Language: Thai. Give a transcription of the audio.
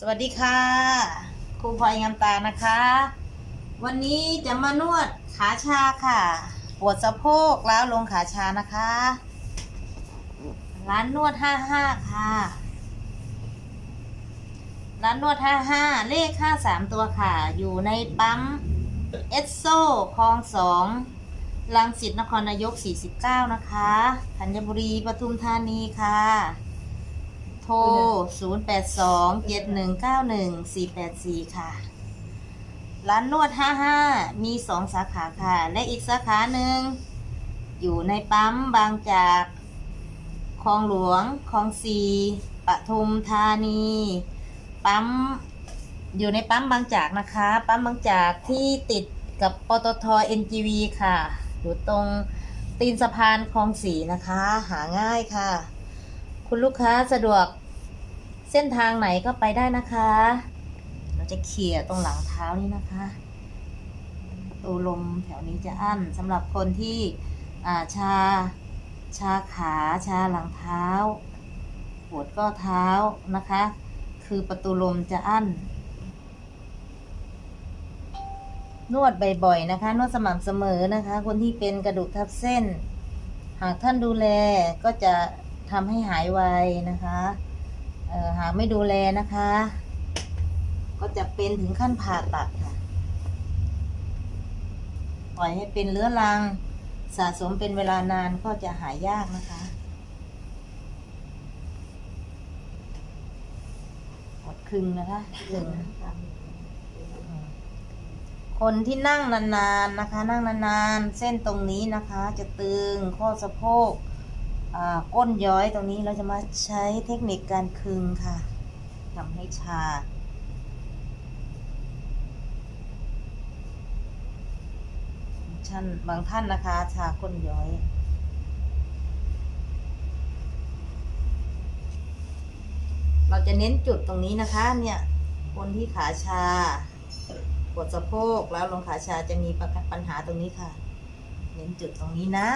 สวัสดีค่ะครูพลอยงามตานะคะ วันนี้จะมานวดขาชาค่ะ ปวดสะโพกแล้วลงขาชานะคะ ร้านนวด55ค่ะ ร้านนวด55เลข53ตัวค่ะ อยู่ในปั๊มเอสโซคลองสองลังสิตนครนายก 49 นะคะธัญบุรีปทุมธานีค่ะ โทร 0 8 2 7 1 9 1 4 8 4 ค่ะ ร้านนวด 55 มี2สาขาค่ะ และอีกสาขาหนึ่ง อยู่ในปั๊มบางจากคลองหลวงคลองสีปทุมธานี ปั๊ม อยู่ในปั๊มบางจากนะคะ ปั๊มบางจากที่ติดกับปตท NGV ค่ะ อยู่ตรงตีนสะพานคลองสีนะคะ หาง่ายค่ะ คุณลูกค้าสะดวกเส้นทางไหนก็ไปได้นะคะ เราจะเขี่ยตรงหลังเท้านี่นะคะตูลมแถวนี้จะอั้นสำหรับคนที่อาชาชาขาชาหลังเท้า ปวดก็เท้านะคะ คือประตูลมจะอั้น นวดบ่อยๆนะคะ นวดสม่ำเสมอนะคะ คนที่เป็นกระดูกทับเส้น หากท่านดูแลก็จะ ทำให้หายไวนะคะเออหากไม่ดูแลนะคะ ก็จะเป็นถึงขั้นผ่าตัดค่ะ ปล่อยให้เป็นเรื้อรังสะสมเป็นเวลานานก็จะหายยากนะคะกดครึ่งนะคะครึ่งคนที่นั่งนานๆนะคะ นั่งนานๆ เส้นตรงนี้นะคะ จะตึงข้อสะโพก ก้นย้อยตรงนี้เราจะมาใช้เทคนิคการคึงค่ะทำให้ชาท่านบางท่านนะคะ ชาก้นย้อยเราจะเน้นจุดตรงนี้นะคะ เนี่ย คนที่ขาชา ปวดสะโพกแล้วลงขาชาจะมีปัญหาตรงนี้ค่ะ เน้นจุดตรงนี้นะ